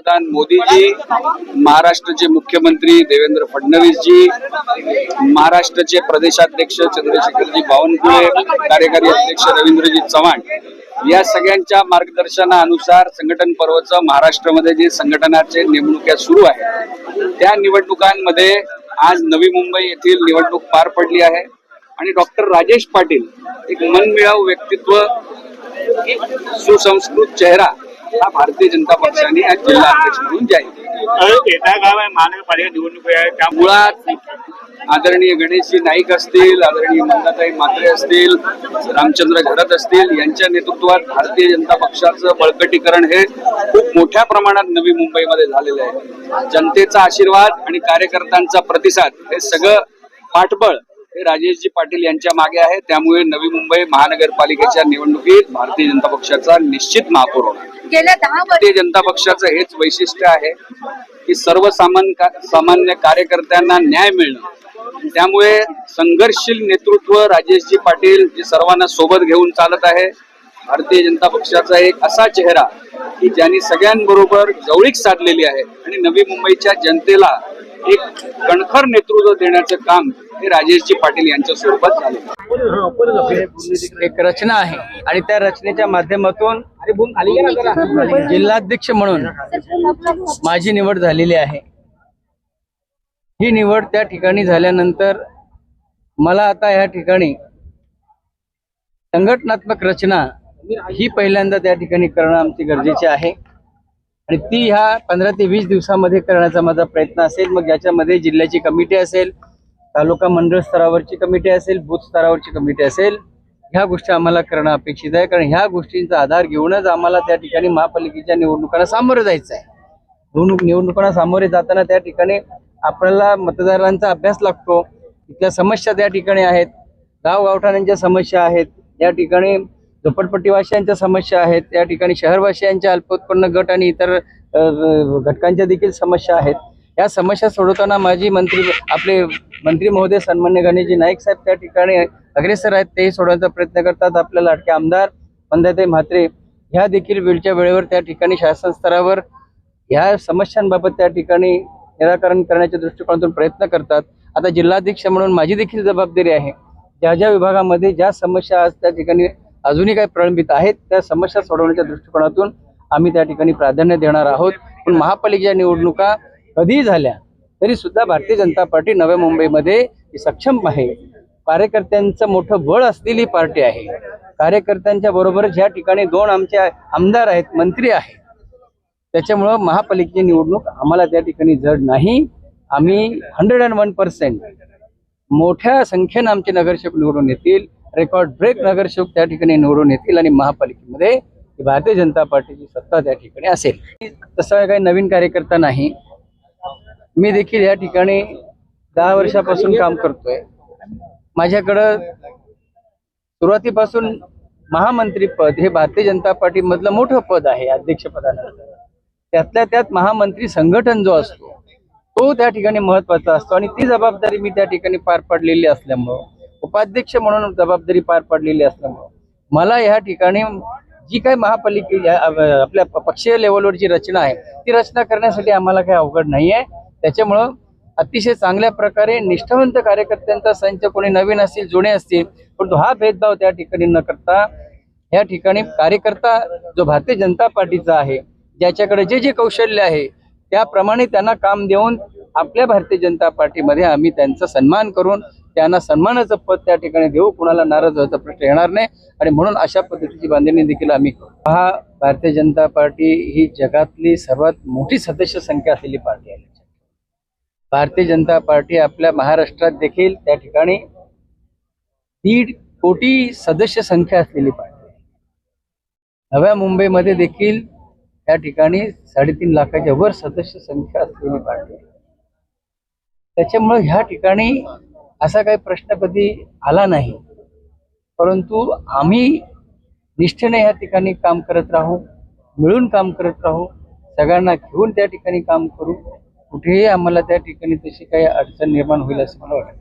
पंतप्रधान मोदीजी महाराष्ट्राचे मुख्यमंत्री देवेंद्र फडणवीसजी महाराष्ट्राचे प्रदेशाध्यक्ष चंद्रशेखरजी बावनकुळे कार्यकारी अध्यक्ष रवींद्रजी चव्हाण या सगळ्यांच्या मार्गदर्शनानुसार संघटन पर्वचं महाराष्ट्रामध्ये जे संघटनाचे नेमणुक्या सुरू आहेत त्या निवडणुकांमध्ये आज नवी मुंबई येथील निवडणूक पार पडली आहे. आणि डॉक्टर राजेश पाटील एक मनमिळाऊ व्यक्तित्व सुसंस्कृत चेहरा हा भारतीय जनता पक्षाने आज जिल्हा अध्यक्ष म्हणून जाहीर केला. गाव आहे महानगरपालिका निवडणूक आहे त्या मुळात आदरणीय गणेशजी नाईक असतील आदरणीय मंदाताई म्हात्रे असतील रामचंद्र घरत असतील यांच्या नेतृत्वात भारतीय जनता पक्षाचं बळकटीकरण हे खूप मोठ्या प्रमाणात नवी मुंबईमध्ये झालेलं आहे. जनतेचा आशीर्वाद आणि कार्यकर्त्यांचा प्रतिसाद हे सगळं पाठबळ हे राजेशजी पाटील यांच्या मागे आहे. त्यामुळे नवी मुंबई महानगरपालिकेच्या निवडणुकीत भारतीय जनता पक्षाचा निश्चित महापौर होणार गेल्या दहा भारतीय जनता पक्षाचं हेच वैशिष्ट्य आहे की सर्वसामान्य सामान्य कार्यकर्त्यांना न्याय मिळणं. त्यामुळे संघर्षशील नेतृत्व राजेशजी पाटील जे सर्वांना सोबत घेऊन चालत आहे. भारतीय जनता पक्षाचा एक असा चेहरा की ज्यांनी सगळ्यांबरोबर जवळीक साधलेली आहे. आणि नवी मुंबईच्या जनतेला एक कणखर नेतृत्व देण्याचं काम हे राजेशजी पाटील यांच्या स्वरूपात झाले. एक रचना आहे आणि त्या रचनेच्या माध्यमातून जिल्हाध्यक्ष म्हणून माझी निवड झालेली आहे. ही निवड त्या ठिकाणी झाल्यानंतर मला आता या ठिकाणी संघटनात्मक रचना ही पहिल्यांदा त्या ठिकाणी करणं आमची गरजेचे आहे. आणि ती ह्या पंधरा ते वीस दिवसामध्ये करण्याचा माझा प्रयत्न असेल मग याच्यामध्ये जिल्ह्याची कमिटी असेल तालुका मंडळ स्तरावरची कमिटी असेल बूथ स्तरावरची कमिटी असेल ह्या गोष्टी आम्हाला करणं अपेक्षित आहे. कारण ह्या गोष्टींचा आधार घेऊनच आम्हाला त्या ठिकाणी महापालिकेच्या निवडणुकांना सामोरं जायचं आहे. निवडणूक निवडणुकांना सामोरे जाताना त्या ठिकाणी आपल्याला मतदारांचा अभ्यास लागतो. इथल्या समस्या त्या ठिकाणी आहेत. गावगावठाण्यांच्या समस्या आहेत. या ठिकाणी झोपडपट्टीवासियांच्या समस्या आहेत. त्या ठिकाणी शहरवासियांच्या अल्पोत्पन्न गट आणि इतर घटकांच्या देखील समस्या आहेत. या समस्या सोडवताना माझी मंत्री आपले मंत्री महोदय सन्मान्य गणेशजी नाईक साहेब त्या ठिकाणी अग्रेसर आहेत तेही सोडवण्याचा प्रयत्न करतात. आपल्याला लाडके आमदार मंदाताई म्हात्रे ह्या देखील वेळच्या वेळेवर त्या ठिकाणी शासन स्तरावर ह्या समस्यांबाबत त्या ठिकाणी निराकरण करण्याच्या दृष्टिकोनातून प्रयत्न करतात. आता जिल्हाध्यक्ष म्हणून माझी देखील जबाबदारी आहे. ज्या ज्या विभागामध्ये ज्या समस्या आज त्या ठिकाणी अजूनही काही प्रलंबित आहेत त्या समस्या सोडवण्याच्या दृष्टिकोनातून आम्ही त्या ठिकाणी प्राधान्य देणार आहोत. पण महापालिकेच्या निवडणुका कधीही झाल्या तरी सुद्धा भारतीय जनता पार्टी नव्या मुंबईमध्ये सक्षम आहे. कार्यकर्त्यांचं मोठं बळ असलेली पार्टी आहे. कार्यकर्त्यांच्या बरोबर ज्या ठिकाणी दोन आमचे आमदार आहेत मंत्री आहेत त्याच्यामुळं महापालिकेची निवडणूक आम्हाला त्या ठिकाणी जड नाही. आम्ही हंड्रेड अँड वन पर्सेंट मोठ्या संख्येनं आमचे नगरसेवक निवडून येतील रेकॉर्ड ब्रेक नगरसेवक त्या ठिकाणी निवडून येतील आणि महापालिकेमध्ये भारतीय जनता पार्टीची सत्ता त्या ठिकाणी असेल. तसा काही नवीन कार्यकर्ता नाही. मी देखील या ठिकाणी दहा वर्षापासून काम करतोय. माझ्याकडं सुरुवातीपासून महामंत्री पद हे भारतीय जनता पार्टी मधलं मोठं पद आहे अध्यक्षपदानंतर. त्यातल्या त्यात महामंत्री संघटन जो असतो तो त्या ठिकाणी महत्त्वाचा असतो आणि ती जबाबदारी मी त्या ठिकाणी पार पाडलेली असल्यामुळं उपाध्यक्ष म्हणून जबाबदारी पार पाडलेली असल्यामुळं मला या ठिकाणी जी काही महापालिके आपल्या पक्षीय लेवलवरची रचना आहे ती रचना करण्यासाठी आम्हाला काही अवघड नाही आहे त्याच्यामुळं अतिशय चांगल्या प्रकारे निष्ठावंत कार्यकर्त्यांचा संच कोणी नवीन असतील जुने असतील परंतु हा भेदभाव त्या ठिकाणी न करता या ठिकाणी कार्यकर्ता जो भारतीय जनता पार्टीचा आहे ज्याच्याकडे जे जे कौशल्य आहे त्याप्रमाणे त्यांना काम देऊन आपल्या भारतीय जनता पार्टीमध्ये आम्ही त्यांचा सन्मान करून त्यांना सन्मानाचं पद त्या ठिकाणी देऊ कुणाला नाराज व्हायचा प्रश्न येणार नाही. आणि म्हणून अशा पद्धतीची बांधणी देखील आम्ही हा भारतीय जनता पार्टी ही जगातली सर्वात मोठी सदस्य संख्या असलेली पार्टी आहे. भारतीय जनता पार्टी आपल्या महाराष्ट्रात देखील त्या ठिकाणी दीड कोटी सदस्य संख्या असलेली पार्टी नव्या मुंबईमध्ये देखील त्या ठिकाणी साडेतीन लाखाच्या वर सदस्य संख्या असलेली पार्टी त्याच्यामुळे ह्या ठिकाणी असा काही प्रश्न कधी आला नाही. परंतु आम्ही निष्ठेने या ठिकाणी काम करत राहू मिळून काम करत राहू सगळ्यांना घेऊन त्या ठिकाणी काम करू. कुठेही आम्हाला त्या ठिकाणी तशी काही अडचण निर्माण होईल असं मला वाटतं.